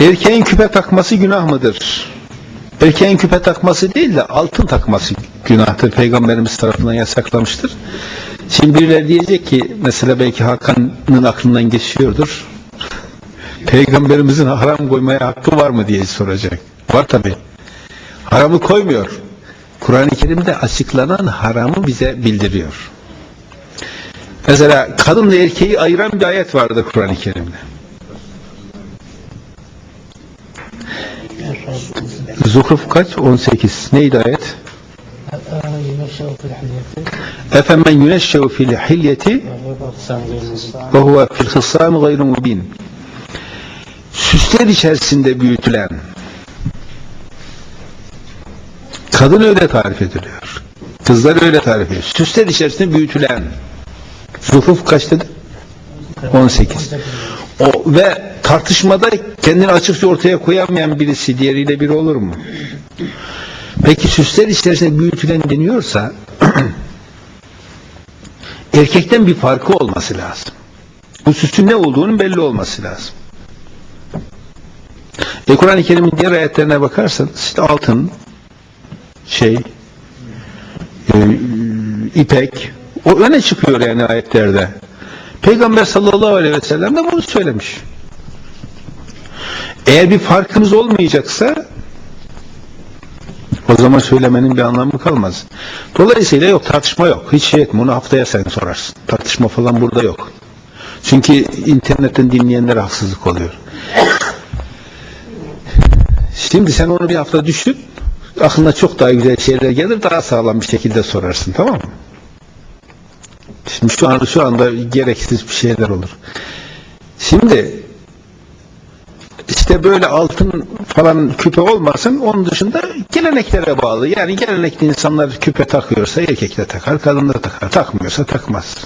Erkeğin küpe takması günah mıdır? Erkeğin küpe takması değil de altın takması günahtır. Peygamberimiz tarafından yasaklamıştır. Şimdi birileri diyecek ki mesela belki Hakan'ın aklından geçiyordur. Peygamberimizin haram koymaya hakkı var mı diye soracak. Var tabi. Haramı koymuyor. Kur'an-ı Kerim'de açıklanan haramı bize bildiriyor. Mesela kadınla erkeği ayıran bir ayet vardı Kur'an-ı Kerim'de. Zuhruf kaç? 18. Neydi ayet? Efemen yüneşşev fil hilyeti ve huve fil hıssam gayru mubin. Süsler içerisinde büyütülen kadın öyle tarif ediliyor. Kızlar öyle tarif ediyor. Süsler içerisinde büyütülen. Zuhruf kaç dedi? 18. O, ve tartışmada kendini açıkça ortaya koyamayan birisi diğeriyle biri olur mu? Peki süsler içerisinde büyütülen deniyorsa erkekten bir farkı olması lazım. Bu süsün ne olduğunun belli olması lazım. E Kur'an-ı Kerim'in diğer ayetlerine bakarsanız işte altın, şey, e, ipek, o öne çıkıyor yani ayetlerde. Peygamber sallallahu aleyhi ve sellem de bunu söylemiş. Eğer bir farkımız olmayacaksa o zaman söylemenin bir anlamı kalmaz. Dolayısıyla yok tartışma yok. Hiç şey etme onu haftaya sen sorarsın. Tartışma falan burada yok. Çünkü internetten dinleyenlere haksızlık oluyor. Şimdi sen onu bir hafta düşün. Aklına çok daha güzel şeyler gelir. Daha sağlam bir şekilde sorarsın. Tamam mı? Şimdi şu anda şu anda gereksiz bir şeyler olur. Şimdi işte böyle altın falan küpe olmasın. Onun dışında geleneklere bağlı. Yani gelenekli insanlar küpe takıyorsa erkek de takar, kadın da takar. Takmıyorsa takmaz.